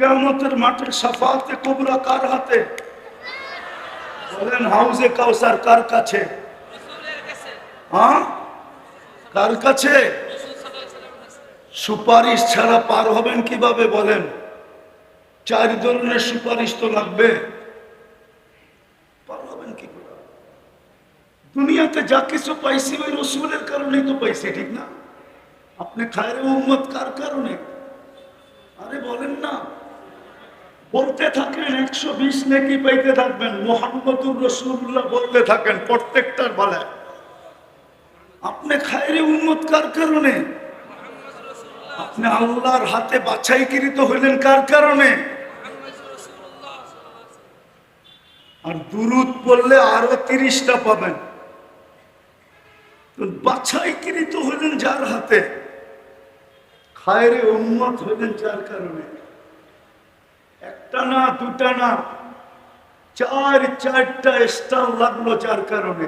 কেমতের মাঠের সাফাতে, কোবরা কার হাতে? বলেন, হাউজে কাউসার কার কাছে? হ্যাঁ? কার কাছে? সুপারিশ ছাড়া পার হবেন কীভাবে বলেন? চার ধরনের সুপারিশ তো লাগবে। পার হবেন কি দুনিয়াতে যা কিছু পাইছি, ওই রসুলের কারণেই তো পাইছি, ঠিক না? আপনি খায়রে উম্মত কার কারণে? আরে বলেন না। বলতে থাকেন একশো বিশ নেকি পাইতে থাকবেন। মোহাম্মদুর রসুল্লাহ বলতে থাকেন প্রত্যেকটার বেলায় আপনি খায়রে উন্মত কার কারণে? আপনি আল্লাহর হাতে বাছাইকৃত হইলেন কার কারণে? আর দুরুদ পড়লে আরও তিরিশটা পাবেন। বাছাইকৃত হইলেন যার হাতে। খায়রে উন্মত হইলেন যার কারণে। একটা না দুটা না চার, চারটা স্টার লাগল যার কারণে।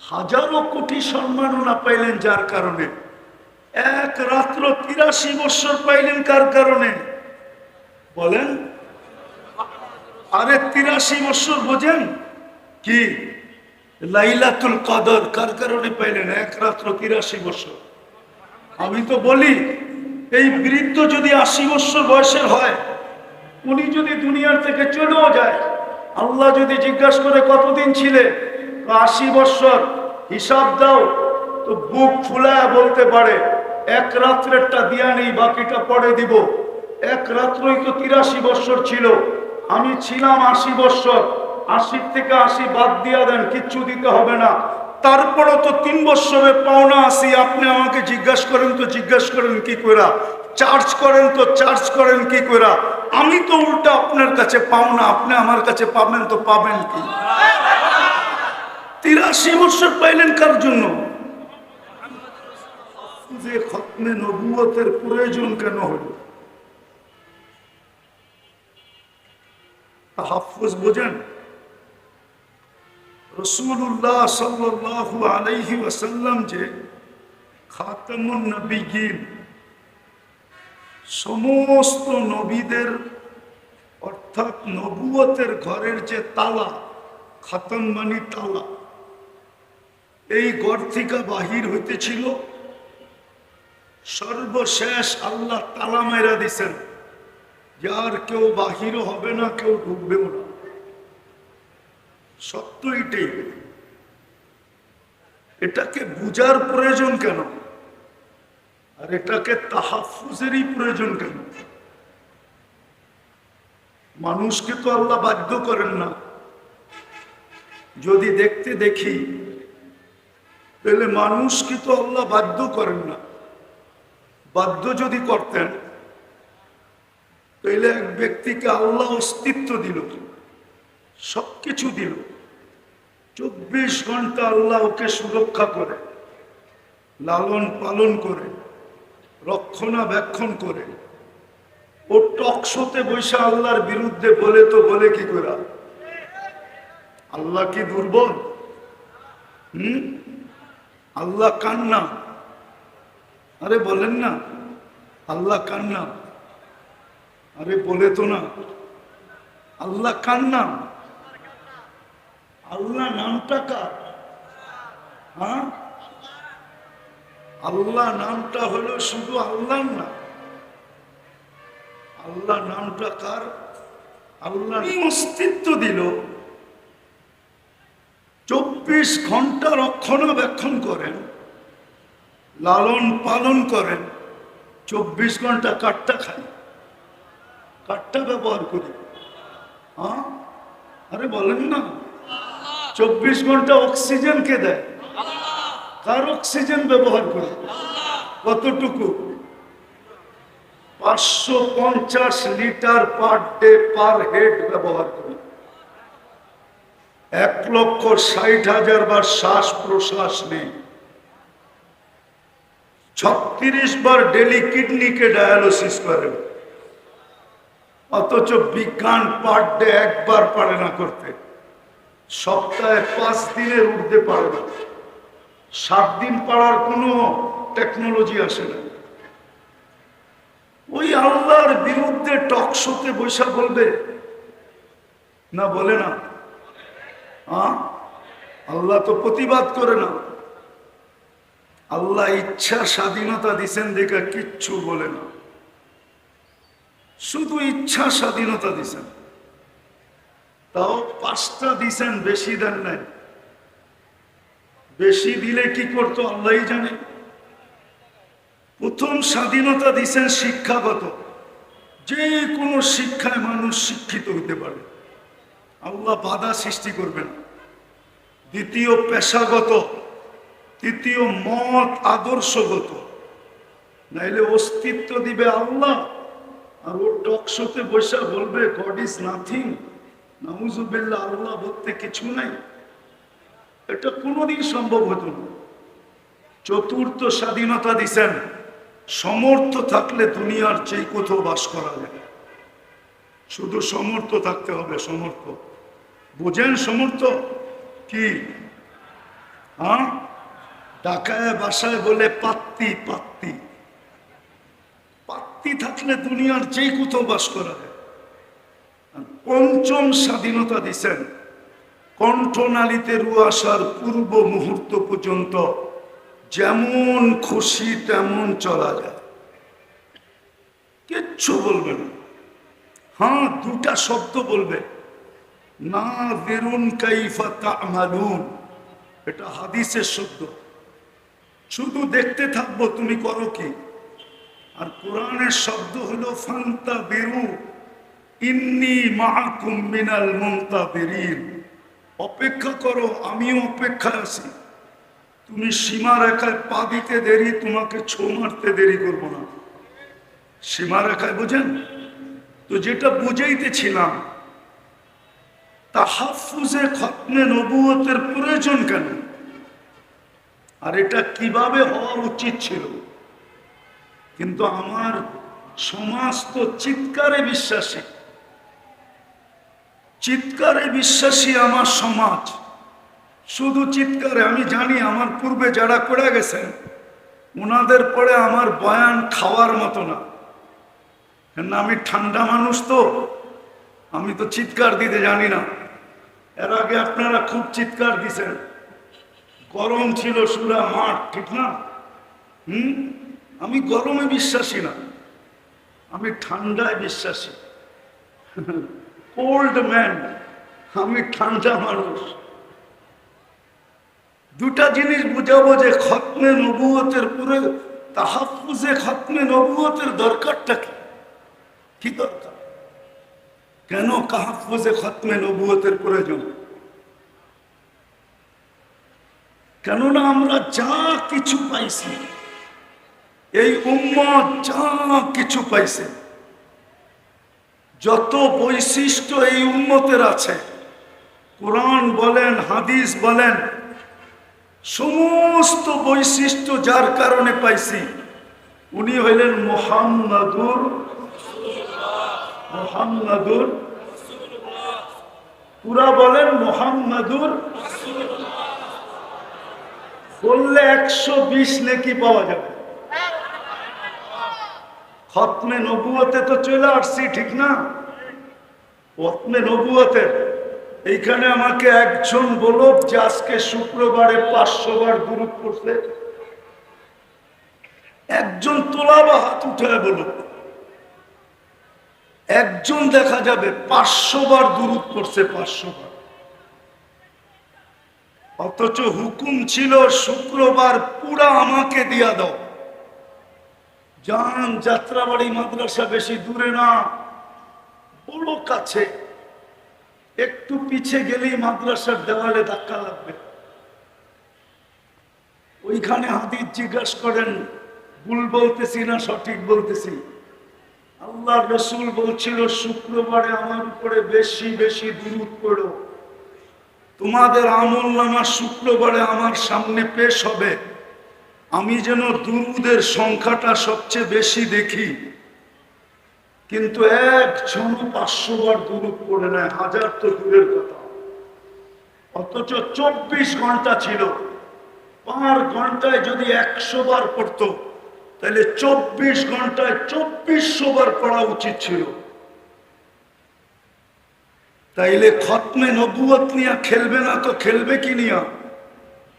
হাজারো কোটি সম্মাননা পাইলেন যার কারণে। এক রাত্র তিরাশি বছর পাইলেন কার কারণে? বলেন। আরে তিরাশি বছর বোঝেন? কি? লাইলাতুল কদর কার কারণে পাইলেন? এক রাত্র তিরাশি বছর। আমি তো বলি, এই বৃদ্ধ যদি আশি বছর বয়সের হয় উনি যদি দুনিয়ার থেকে চলেও যায়, আল্লাহ যদি জিজ্ঞাসা করে কতদিন ছিলে? আশি বৎসর হিসাব দাও, তো বুক ফুলায় বলতে পারে, এক রাত্রেরটা দিয়া নেই, বাকিটা পরে দিব। এক রাত্রই তো তিরাশি বৎসর ছিল। আমি ছিলাম আশি বৎসর আশির থেকে আশি বাদ দিয়া দেন, কিচ্ছু দিতে হবে না। তারপরও তো তিন বছরে পাওনা আসি আপনি আমাকে জিজ্ঞাসা করেন তো জিজ্ঞাসা করেন কি কইরা? চার্জ করেন তো চার্জ করেন কি কইরা? আমি তো উল্টা আপনার কাছে পাও না, আপনি আমার কাছে পাবেন তো পাবেন কি? তিরাশি বছর পাইলেন কার জন্য? যে খতমে নবুয়তের প্রয়োজন কেন হলো? তাহাফুজ বোঝেন? রসুল্লাহ সাল্লাল্লাহু আলাইহি ওয়াসাল্লাম যে খাতামুন নবীন সমস্ত নবীদের, অর্থাৎ নবুয়তের ঘরের যে তালা খাতম মানি তালা, এই ঘর থেকে বাহির হইতেছিল। সর্বশেষ আল্লাহ তালা মেরা দিছেন যার কেউ বাহিরও হবে না, কেউ ঢুকবেও না। সত্য এটাকে বুঝার প্রয়োজন কেন? আর এটাকে তাহাফুজেরই প্রয়োজন কেন? মানুষকে তো আল্লাহ বাধ্য করেন না। যদি দেখতে দেখি, তাহলে মানুষকে তো আল্লাহ বাধ্য করেন না। বাধ্য যদি করতেন, তাহলে এক ব্যক্তিকে আল্লাহ অস্তিত্ব দিল সব কিছু দিল। চব্বিশ ঘণ্টা আল্লাহ ওকে সুরক্ষা করে, লালন পালন করে। রক্ষণাবেক্ষণ করে। ও টকশোতে বৈশা আল্লাহর বিরুদ্ধে বলে তো বলে কি করে? আল্লাহ কি দুর্বল? হম? আল্লাহ কান্না। আরে বলেন না, আল্লাহ কান্না। আরে বলে তো না, আল্লাহ কান্না। আল্লাহ নামটা কার? হ্যাঁ? আল্লাহ নামটা হলো শুধু আল্লাহ না। আল্লাহ নামটা কার? আল্লাহ অস্তিত্ব দিল। চব্বিশ ঘণ্টা রক্ষণাবেক্ষণ করেন, লালন পালন করেন, চব্বিশ ঘণ্টা কাঠটা খাই কাঠটা ব্যবহার করি। হ্যাঁ আরে বলেন না। চব্বিশ ঘণ্টা অক্সিজেন কে দেয়। কার অক্সিজেন ব্যবহার করে। কতটুকু? পাঁচশো পঞ্চাশ litre per day per head ব্যবহার করি। এক লক্ষ ষাট হাজার বার শ্বাস প্রশ্বাস নেই। ছত্রিশ বার ডেলি কিডনিকে ডায়ালিসিস করেন অথচ বিজ্ঞান পার ডে একবার পারে না করতে। সপ্তাহে পাঁচ দিনের উঠতে পারে না। সাত দিন পাড়ার কোনো টেকনোলজি আসে না। ওই আল্লাহর বিরুদ্ধে টক শোতে বৈশা বলবে, না বলে না। আল্লাহ তো প্রতিবাদ করে না। আল্লাহ ইচ্ছা স্বাধীনতা দিছেন দেখে কিচ্ছু বলে না। শুধু ইচ্ছা স্বাধীনতা দিছেন। তাও পাঁচটা দিছেন বেশি দেন নাই। বেশি দিলে কি করতো, আল্লাহই জানে। প্রথম স্বাধীনতা দিছেন শিক্ষাগত। যে কোনো শিক্ষায় মানুষ শিক্ষিত হতে পারে। আল্লাহ বাধা সৃষ্টি করবেন। দ্বিতীয় পেশাগত, তৃতীয় মত আদর্শগত। নাইলে অস্তিত্ব দিবে আল্লাহ। আর ও টকশোতে বসে বলবে গড ইজ নাথিং নাউজুবিল্লাহ, আল্লাহ বলতে কিছু নাই। এটা কোনোদিন সম্ভব হতো না। চতুর্থ স্বাধীনতা দিছেন, সমর্থ থাকলে দুনিয়ার যে কোথাও বাস করা যায়। শুধু সমর্থ থাকতে হবে, সমর্থ। বোঝেন সমর্থ? কি? হ্যাঁ? বাসায় বলে পাত্তি পাত্তি। পাত্তি থাকলে দুনিয়ার যে কোথাও বাস করা যায়। পঞ্চম স্বাধীনতা দিছেন কণ্ঠনালীতে রু আসার পূর্ব মুহূর্ত পর্যন্ত যেমন খুশি তেমন চলা যায়। কিচ্ছু বলবে না। হ্যাঁ দুটা শব্দ বলবে। না বেরুন কাইফা তামালুন। এটা হাদিসের শব্দ। শুধু দেখতে থাকব, তুমি করো কি? আর কোরআনের শব্দ হলো ফান্তা বেরু ইন্নি মাহাকুম মিনাল মমতা বেরিন অপেক্ষা করো, আমিও অপেক্ষায় আছি। তুমি সীমা রেখায় পা দিতে দেরি, তোমাকে ছো মারতে দেরি করব না। সীমা রেখায়, বোঝেন? তো যেটা বুঝাইতেছিলাম তাহাফুজে খতনে নবুয়তের প্রয়োজন কেন? আর এটা কীভাবে হওয়া উচিত ছিল? কিন্তু আমার সমাজ তো চিৎকারে বিশ্বাসী। চিৎকারে বিশ্বাসী আমার সমাজ। শুধু চিৎকারে, আমি জানি আমার পূর্বে যারা করে গেছেন ওনাদের পরে আমার বয়ান খাওয়ার মতো না। কেন আমি ঠান্ডা মানুষ তো, আমি তো চিৎকার দিতে জানি না। এর আগে আপনারা খুব চিৎকার দিছেন। গরম ছিল সুরা মাঠ, ঠিক না? হুম? আমি গরমে বিশ্বাসী না। আমি ঠান্ডায় বিশ্বাসী। কোল্ড ম্যান আমি ঠান্ডা মানুষ। দুটা জিনিস বুঝাবো যে খতমে নবুয়তের পুরো তাহাফুজে খতমে নবুয়তের দরকারটা কি? কি দরকার? কেন কাহাফুজে খতমে নবুয়তের প্রয়োজন? কেননা আমরা যা কিছু পাইছি, এই উম্মত যা কিছু পাইছে যত বৈশিষ্ট্য এই উম্মতের আছে, কোরআন বলেন, হাদিস বলেন, সমস্ত বৈশিষ্ট্য যার কারণে পাইছি, উনি হইলেন মোহাম্মদুর মোহাম্মদুর। পুরা বলেন মোহাম্মদুর। বললে একশো বিশ নেকি পাওয়া যাবে। খতমে নবুয়তে তো চলে আসছি, ঠিক না? খতমে নবুয়তে। এইখানে আমাকে একজন বলো যে আজকে শুক্রবারে পাঁচশো বার দূরত পড়ছে। একজন তোলা বা হাত উঠে বলো একজন দেখা যাবে পাঁচশো বার দূরত পড়ছে, পাঁচশো বার। অথচ হুকুম ছিল, শুক্রবার পুরা আমাকে দিয়া দাও। যান যাত্রাবাড়ি মাদ্রাসা বেশি দূরে না, বড় কাছে। একটু পিছে গেলেই মাদ্রাসার দেওয়ালে ধাক্কা লাগবে। ওইখানে হাদিস জিজ্ঞাসা করেন, ভুল বলতেছি না, সঠিক বলতেছি? আল্লাহ রসুল বলছিল, শুক্রবারে আমার উপরে বেশি বেশি দূরত পড়ো। তোমাদের আমল নামা শুক্রবারে আমার সামনে পেশ হবে। আমি যেন দুরুদের সংখ্যাটা সবচেয়ে বেশি দেখি। কিন্তু একজন পাঁচশো বার দূরত পড়ে নেয়, হাজার তো দূরের কথা। অথচ চব্বিশ ঘণ্টা ছিল। পার ঘন্টায় যদি একশো বার পড়তো, তাহলে চব্বিশ ঘন্টায় চব্বিশশো বার পড়া উচিত ছিল। তাইলে খতমে নবুয়ত নিয়ে খেলবে না তো খেলবে কি নিয়া?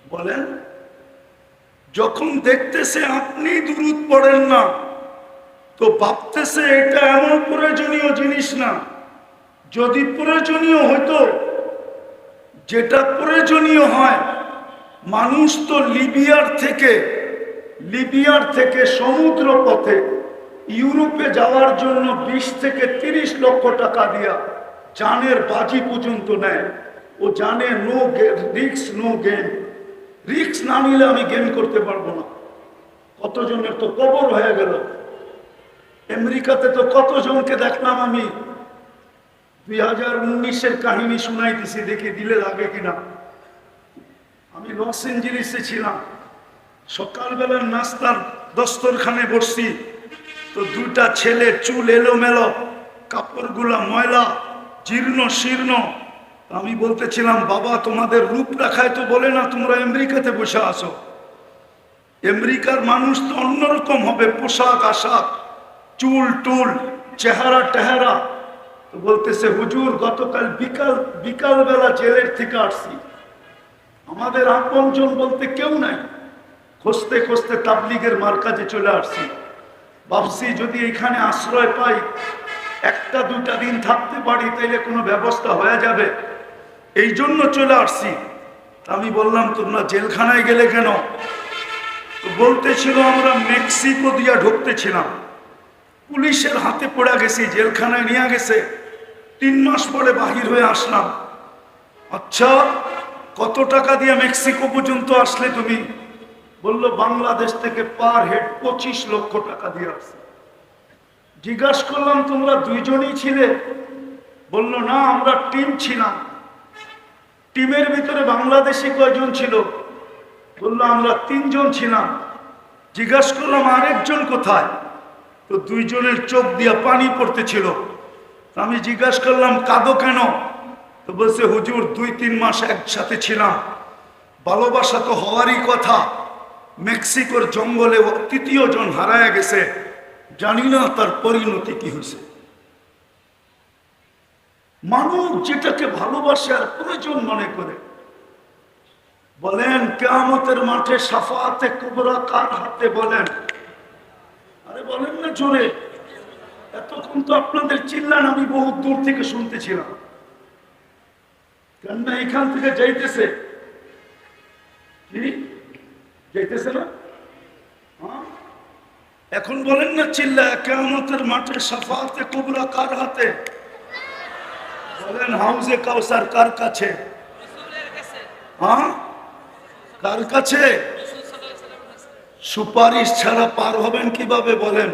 বলেন। যখন দেখতেছে আপনি দুরুদ পড়েন না, তো ভাবতেছে এটা এমন প্রয়োজনীয় জিনিস না। যদি প্রয়োজনীয় হতো, যেটা প্রয়োজনীয় হয়, মানুষ তো লিবিয়ার থেকে লিবিয়ার থেকে সমুদ্র পথে ইউরোপে যাওয়ার জন্য বিশ থেকে তিরিশ লক্ষ টাকা দিয়া জানের বাজি পর্যন্ত নেয়। ও জানে নো রিক্স নো গেম রিক্স না নিলে আমি গেম করতে পারব না। কতজনের তো কবর হয়ে গেল। আমেরিকাতে তো কতজনকে দেখলাম আমি? দুই হাজার উনিশের কাহিনী শুনাইতেছি দেখে দিলে লাগে কিনা। আমি লস এঞ্জেলিসে ছিলাম। সকালবেলার নাস্তার দস্তরখানে বসছি। তো দুটা ছেলে চুল এলোমেলো, কাপড়গুলা ময়লা, জীর্ণ শীর্ণ আমি বলতেছিলাম, বাবা, তোমাদের রূপ রাখায় তো বলে না তোমরা আমেরিকাতে বসে আসো আমেরিকার মানুষ তো অন্যরকম হবে, পোশাক, আশাক, চুল, টুল, চেহারা, টেহারা। তো বলতেছে, হুজুর, গতকাল বিকাল, বিকালবেলা জেলের থেকে আসছি। আমাদের আপনজন বলতে কেউ নাই। খুঁজতে খুঁজতে তাবলিগের মার্কাজে চলে আসছি। ভাবছি যদি এখানে আশ্রয় পাই, একটা দুটা দিন থাকতে পারি, তাইলে কোনো ব্যবস্থা হয়ে যাবে। এই জন্য চলে আসছি। আমি বললাম, তোমরা জেলখানায় গেলে কেন? বলতেছিল, আমরা মেক্সিকো দিয়া ঢুকতেছিলাম। পুলিশের হাতে পড়ে গেছি, জেলখানায় নিয়ে গেছে। তিন মাস পরে বাহির হয়ে আসলাম। আচ্ছা কত টাকা দিয়ে মেক্সিকো পর্যন্ত আসলে তুমি? বলল, বাংলাদেশ থেকে পার হেড পঁচিশ লক্ষ টাকা দিয়ে আসছে। জিজ্ঞাসা করলাম, তোমরা দুইজনই ছিলে? বলল, না, আমরা টিম ছিলাম। টিমের ভিতরে বাংলাদেশি কয়জন ছিল? বলল, আমরা তিনজন ছিলাম। জিজ্ঞাসা করলাম, আরেকজন কোথায়? তো দুইজনের চোখ দিয়া পানি পড়তেছিল। আমি জিজ্ঞাসা করলাম, কাঁদো কেন? তো বলছে, হুজুর, দুই তিন মাস একসাথে ছিলাম। ভালোবাসা তো হওয়ারই কথা। মেক্সিকোর জঙ্গলে তৃতীয় জন হারায় গেছে। জানি না তার পরিণতি কি হয়েছে। মানুষ যেটাকে ভালোবাসে আর প্রয়োজন মনে করে। বলেন, কেয়ামতের মাঠে সাফাতে কুবরা কার হাতে বলেন? আরে বলেন না জোরে। এতক্ষণ তো আপনাদের চিল্লান আমি বহু দূর থেকে শুনতেছিলাম। কেননা এখান থেকে যাইতেছে। কি? যাইতেছে না? হ্যাঁ? এখন বলেন না চিল্লা কেয়ামতের মাঠে সাফাতে কুবরা কার হাতে? বলেন, হাউজে কাউসার কার কাছে? হ্যাঁ? কার কাছে? সুপারিশ ছাড়া পার হবেন কীভাবে বলেন?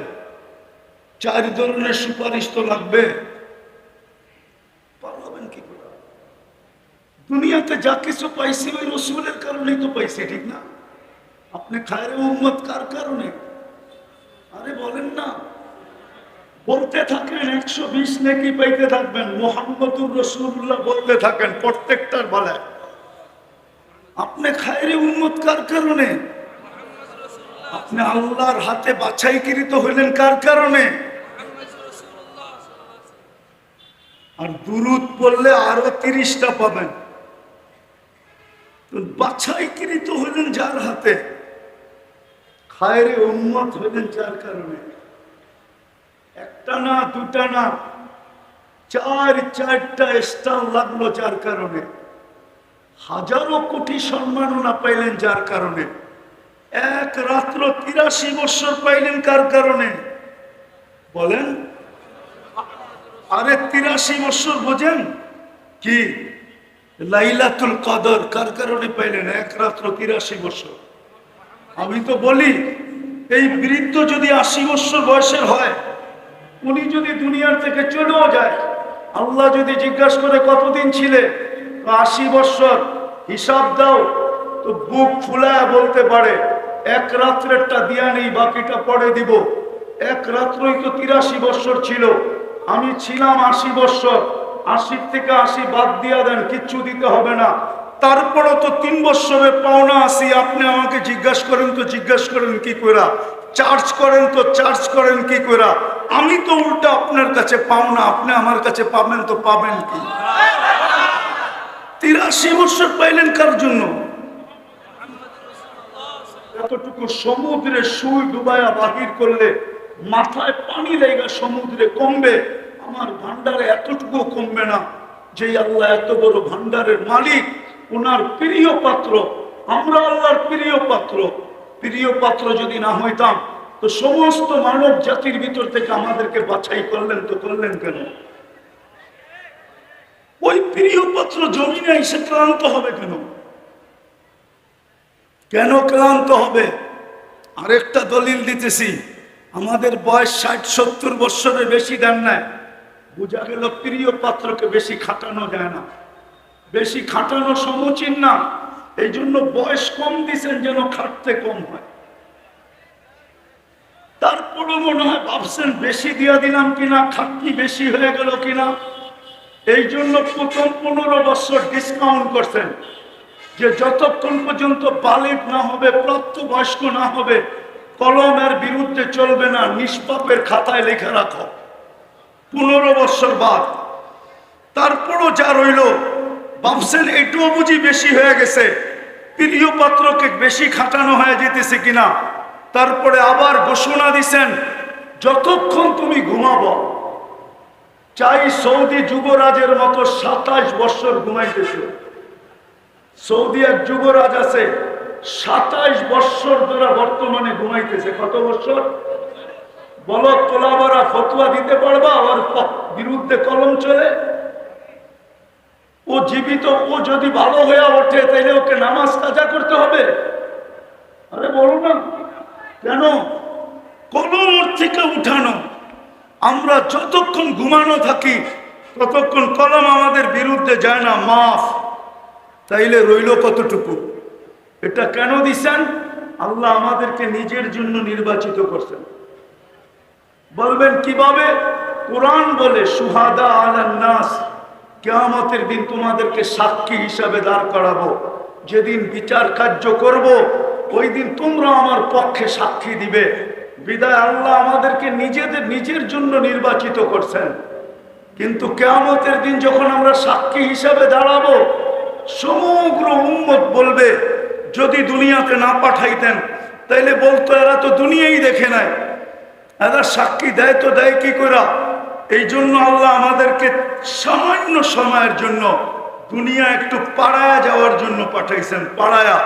চার ধরনের সুপারিশ তো লাগবে। পার হবেন কি করে দুনিয়াতে যা কিছু পাইছি ওই রসুলের কারণেই তো পাইছি, ঠিক না? আপনি খায়রে উম্মত কার কারণে? আরে বলেন না। বলতে থাকেন একশো বিশ নাকি পাইতে থাকবেন, মোহাম্মদুর রসুল্লাহ বলতে থাকেন প্রত্যেকটার বেলায়। আপনি খায়রে উন্মত কার কারণে? আপনি আল্লাহর হাতে বাছাইকৃত হইলেন কার কারণে? আর দুরুদ পড়লে আরও তিরিশটা পাবেন। বাছাইকৃত হইলেন যার হাতে, খায়রে উন্মত হইলেন যার কারণে। একটা না, দুটা না, চার, চারটা স্টার লাগল যার কারণে। হাজারো কোটি সম্মাননা পাইলেন যার কারণে। এক রাত্র তিরাশি বছর পাইলেন কার কারণে? বলেন। আরে তিরাশি বছর বোঝেন? কি? লাইলাতুল কদর কার কারণে পাইলেন? এক রাত্র তিরাশি বছর। আমি তো বলি, এই বৃদ্ধ যদি আশি বছর বয়সের হয় উনি যদি দুনিয়ার থেকে চলেও যায়, আল্লাহ যদি জিজ্ঞাসা করে কতদিন ছিলে আশি বছর হিসাব দাও, তো বুক ফুলায় বলতে পারে, এক রাত্রেরটা দিয়া নেই, বাকিটা পরে দিব। এক রাত্রই তো তিরাশি বছর ছিল, আমি ছিলাম আশি বছর, আশির থেকে আশি বাদ দিয়া দেন, কিচ্ছু দিতে হবে না। তারপরও তো তিন বছরের পাওনা আসি আপনি আমাকে জিজ্ঞাসা করেন তো জিজ্ঞাসা করেন কি কইরা? চার্জ করেন তো চার্জ করেন কি কইরা? আমি তো উল্টা আপনার কাছে পাও না, আপনি আমার কাছে পাবেন তো পাবেন কি? তিরাশি বছর পাইলেন কার জন্য? এতটুকু সমুদ্রে সুই ডুবায়া বাহির করলে মাথায় পানি লেগে সমুদ্রে কমবে, আমার ভান্ডারে এতটুকু কমবে না যে আল্লাহ এত বড় ভান্ডারের মালিক ওনার প্রিয় পাত্র, আমরা আল্লাহর প্রিয় পাত্র। প্রিয় পাত্র যদি না হইতাম, তো সমস্ত মানব জাতির ভিতর থেকে আমাদেরকে বাছাই করলেন তো করলেন কেন? ওই প্রিয় পাত্র জমিনে এসে ক্লান্ত হবে কেন? কেন ক্লান্ত হবে? আরেকটা দলিল দিতেছি। আমাদের বয়স ষাট, সত্তর বৎসরের বেশি দেন নাই। বোঝা গেল প্রিয় পাত্রকে বেশি খাটানো যায় না। বেশি খাটানো সমুচীন না। এই জন্য বয়স কম দিচ্ছেন যেন খাটতে কম হয়। তারপরও মনে হয় ভাবছেন, বেশি দিয়া দিলাম কিনা, খাটনি বেশি হয়ে গেল কিনা। এই জন্য প্রথম পনেরো বছর ডিসকাউন্ট করছেন। যে যতক্ষণ পর্যন্ত বালিক না হবে, প্রাপ্তবয়স্ক না হবে কলমের বিরুদ্ধে চলবে না, নিষ্পাপের খাতায় লেখা রাখো। পনেরো বছর বাদ। তারপরও যা রইল ভাবছেন এটুও বুঝি বেশি হয়ে গেছে। প্রিয় পাত্রকে বেশি খাটানো হয়ে যেতেছে কিনা, তারপরে আবার ঘোষণা দিছেন, যতক্ষণ তুমি ঘুমাবো। চাই সৌদি যুবরাজের মতো সাতাশ বছর ঘুমাইতেছে। সৌদি এক যুবরাজ আছে সাতাইশ বৎসর ধরে বর্তমানে ঘুমাইতেছে। কত বছর? বলো, তোলাবারা ফতুয়া দিতে পারবা? প- বিরুদ্ধে কলম চলে? ও জীবিত, ও যদি ভালো হয়ে ওঠে তাহলে ওকে নামাজ কাজা করতে হবে। আরে বলো না, কেন? কলম ওর থেকে উঠানো। আমরা যতক্ষণ ঘুমানো থাকি, ততক্ষণ কলম আমাদের বিরুদ্ধে যায় না, মাফ। তাইলে রইল কতটুকু? এটা কেন দিছেন? আল্লাহ আমাদেরকে নিজের জন্য নির্বাচিত করছেন। বলবেন কীভাবে? কোরআন বলে, সুহাদা আলান্নাস কেয়ামতের দিন তোমাদেরকে সাক্ষী হিসাবে দাঁড় করাবো। যেদিন বিচার কার্য করব, ওই দিন তোমরা আমার পক্ষে সাক্ষী দিবে। বিদায় আল্লাহ আমাদেরকে নিজেদের, নিজের জন্য নির্বাচিত করছেন। কিন্তু কেয়ামতের দিন যখন আমরা সাক্ষী হিসাবে দাঁড়াবো, সমগ্র উম্মত বলবে, যদি দুনিয়াতে না পাঠাইতেন, তাইলে বলতো এরা তো দুনিয়াই দেখে নাই। এরা সাক্ষী দেয় তো দেয় কি করে এই জন্য আল্লাহ আমাদেরকে সামান্য সময়ের জন্য দুনিয়া একটু পাড়ায়া যাওয়ার জন্য পাঠাইছেন, পাড়ায়া।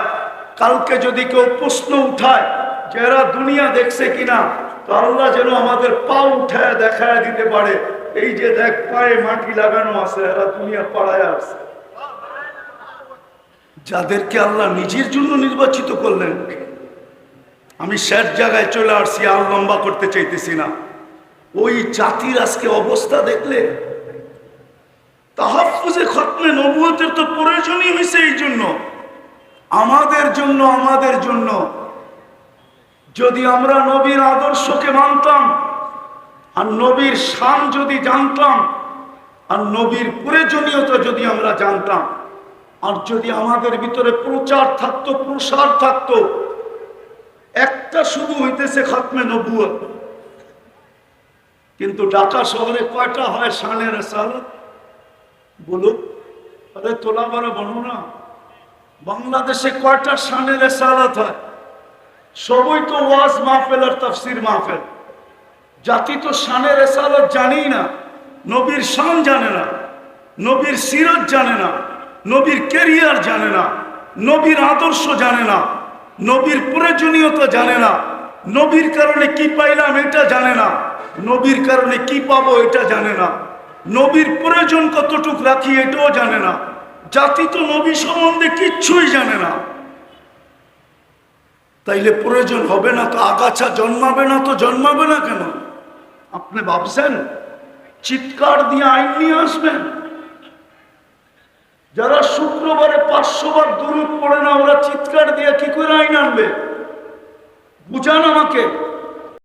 কালকে যদি কেউ প্রশ্ন উঠায় যে এরা দুনিয়া দেখছে কিনা, তো আল্লাহ যেন আমাদের পা উঠায় দেখায় দিতে পারে। এই যে দেখ, পায়ে মাটি লাগানো আছে, এরা দুনিয়া পাড়ায় আছে। যাদেরকে আল্লাহ নিজের জন্য নির্বাচিত করলেন, আমি শেষ জায়গায় চলে আসছি, আর লম্বা করতে চাইতেছি না। ওই জাতির আজকে অবস্থা দেখলে তাহাফুজে খতমে নবুয়তের তো প্রয়োজনই হয়েছে এই জন্য। আমাদের জন্য আমাদের জন্য। যদি আমরা নবীর আদর্শকে মানতাম, আর নবীর শান যদি জানতাম, আর নবীর প্রয়োজনীয়তা যদি আমরা জানতাম, আর যদি আমাদের ভিতরে প্রচার থাকতো, প্রসার থাকতো, একটা শুধু হইতেছে খাতমে নবুয়ত। কিন্তু ঢাকা শহরে কয়টা হয় শানের সালত বলুক আরে তোলা বড় বলো না বাংলাদেশে কয়টা শানের সালাত হয়? সবই তো ওয়াজ মাহফেল আর তাফসির মাহফেল। জাতি তো শানের রেসালত জানেই না। নবীর শান জানে না। নবীর সিরত জানে না। নবীর কেরিয়ার জানে না। নবীর আদর্শ জানে না। নবীর প্রয়োজনীয়তা জানে না। নবীর কারণে কি পাইলাম এটা জানে না। নবীর কারণে কি পাবো এটা জানে না। নবীর প্রয়োজন কতটুক রাখি এটাও জানে না। জাতি তো নবী সম্বন্ধে কিচ্ছুই জানে না। তাইলে প্রয়োজন হবে না তো আগাছা জন্মাবে না তো জন্মাবে না কেন? আপনি ভাবছেন? চিৎকার দিয়ে আইন নিয়ে আসবেন? যারা শুক্রবারে পাঁচশো বার দূরত পড়ে না, ওরা চিৎকার দিয়ে কি করে আইন আনবে? বুঝান আমাকে।